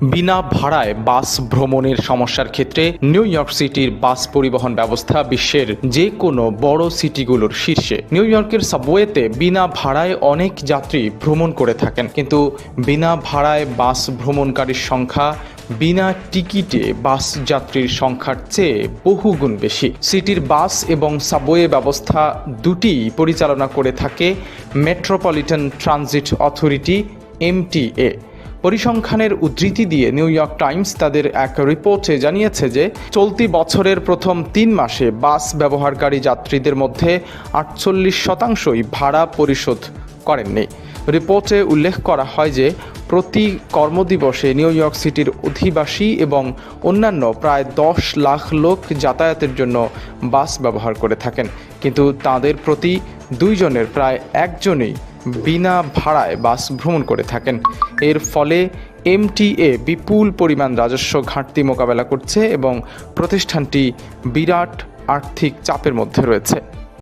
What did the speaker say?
বিনা ভাড়ায় বাস ভ্রমণের সমস্যার ক্ষেত্রে নিউ ইয়র্ক সিটির বাস পরিবহন ব্যবস্থা বিশ্বের যে কোনো বড় সিটিগুলোর শীর্ষে। নিউ ইয়র্কের সাবওয়েতে বিনা ভাড়ায় অনেক যাত্রী ভ্রমণ করে থাকেন, কিন্তু বিনা ভাড়ায় বাস ভ্রমণকারীর সংখ্যা বিনা টিকিটে বাস যাত্রীর সংখ্যার চেয়ে বহুগুণ বেশি। সিটির বাস এবং সাবওয়ে ব্যবস্থা দুটি পরিচালনা করে থাকে মেট্রোপলিটন ট্রানজিট অথরিটি এমটিএ পরিসংখ্যানের উদ্ধৃতি দিয়ে নিউ ইয়র্ক টাইমস তাদের এক রিপোর্টে জানিয়েছে যে চলতি বছরের প্রথম তিন মাসে বাস ব্যবহারকারী যাত্রীদের মধ্যে আটচল্লিশ শতাংশই ভাড়া পরিশোধ করেননি। রিপোর্টে উল্লেখ করা হয় যে প্রতি কর্মদিবসে নিউ ইয়র্ক সিটির অধিবাসী এবং অন্যান্য প্রায় দশ লাখ লোক যাতায়াতের জন্য বাস ব্যবহার করে থাকেন। কিন্তু তাদের প্রতি দুইজনের প্রায় একজনই বিনা ভাড়ায় বাস ভ্রমণ করে থাকেন। এর ফলে এমটিএ বিপুল পরিমাণ রাজস্ব ঘাটতি মোকাবেলা করছে এবং প্রতিষ্ঠানটি বিরাট আর্থিক চাপের মধ্যে রয়েছে।